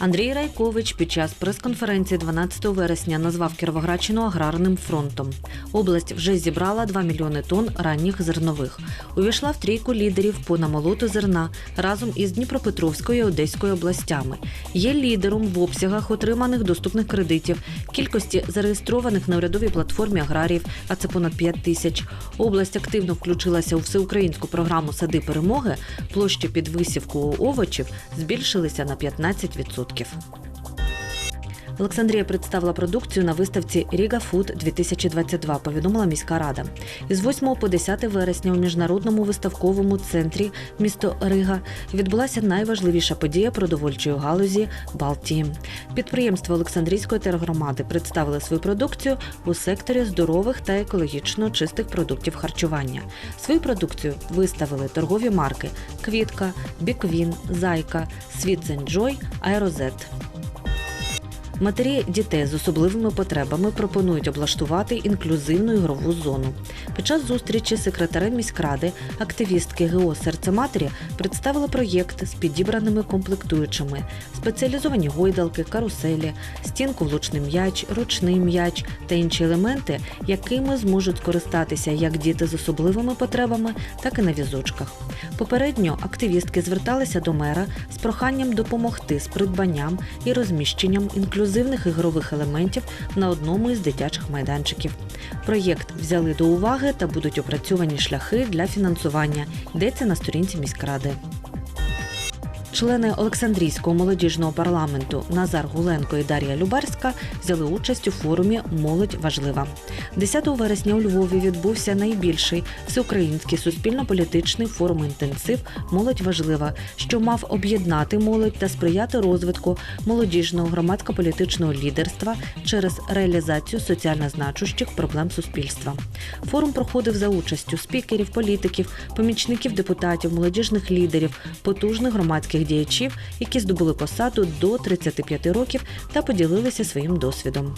Андрій Райкович під час прес-конференції 12 вересня назвав Кіровоградщину аграрним фронтом. Область вже зібрала 2 мільйони тонн ранніх зернових. Увійшла в трійку лідерів по намолоту зерна разом із Дніпропетровською і Одеською областями. Є лідером в обсягах отриманих доступних кредитів, кількості зареєстрованих на урядовій платформі аграріїв, а це понад 5 тисяч. Область активно включилася у всеукраїнську програму Сади перемоги. Площі під висівку овочів збільшилися на 15%. Коротків. Олександрія представила продукцію на виставці Ріга Фуд 2022, повідомила міська рада. Із 8 по 10 вересня у міжнародному виставковому центрі місто Рига відбулася найважливіша подія продовольчої галузі Балтії. Підприємства Олександрійської тергромади представили свою продукцію у секторі здорових та екологічно чистих продуктів харчування. Свою продукцію виставили торгові марки Квітка, Біквін, Зайка, Світ Джой, Аерозет. Матері дітей з особливими потребами пропонують облаштувати інклюзивну ігрову зону. Під час зустрічі секретарем міськради активістки ГО Серце матері представили проєкт з підібраними комплектуючими, спеціалізовані гойдалки, каруселі, стінку влучний м'яч, ручний м'яч та інші елементи, якими зможуть скористатися як діти з особливими потребами, так і на візочках. Попередньо активістки зверталися до мера з проханням допомогти з придбанням і розміщенням інклюзивних ігрових елементів на одному із дитячих майданчиків. Проєкт взяли до уваги та будуть опрацьовані шляхи для фінансування. Йдеться на сторінці міськради. Члени Олександрійського молодіжного парламенту Назар Гуленко і Дар'я Любарська взяли участь у форумі Молодь важлива. 10 вересня у Львові відбувся найбільший всеукраїнський суспільно-політичний форум інтенсив Молодь важлива, що мав об'єднати молодь та сприяти розвитку молодіжного громадсько-політичного лідерства через реалізацію соціально значущих проблем суспільства. Форум проходив за участю спікерів, політиків, помічників депутатів, молодіжних лідерів, потужних громадських діячів, які здобули посаду до 35 років та поділилися своїм досвідом.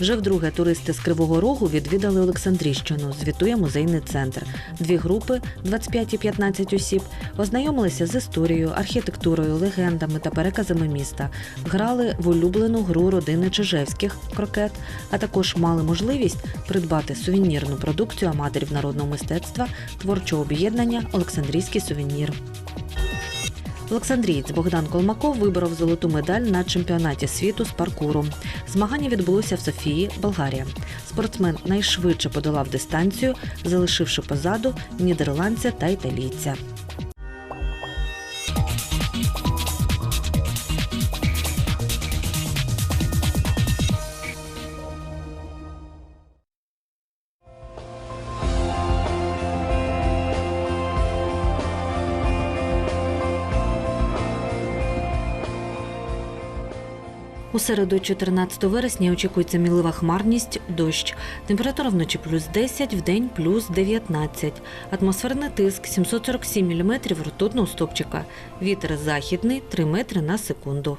Вже вдруге туристи з Кривого Рогу відвідали Олександрійщину, звітує музейний центр. Дві групи 25 і 15 осіб ознайомилися з історією, архітектурою, легендами та переказами міста, грали в улюблену гру родини Чижевських крокет, а також мали можливість придбати сувенірну продукцію аматорів народного мистецтва творчого об'єднання Олександрійський сувенір. Олександрієць Богдан Колмаков виборов золоту медаль на чемпіонаті світу з паркуру. Змагання відбулося в Софії, Болгарія. Спортсмен найшвидше подолав дистанцію, залишивши позаду нідерландця та італійця. У середу, 14 вересня, очікується мілива хмарність, дощ. Температура вночі плюс 10, вдень плюс 19. Атмосферний тиск 747 мм ртутного стопчика. Вітер західний 3 метри на секунду.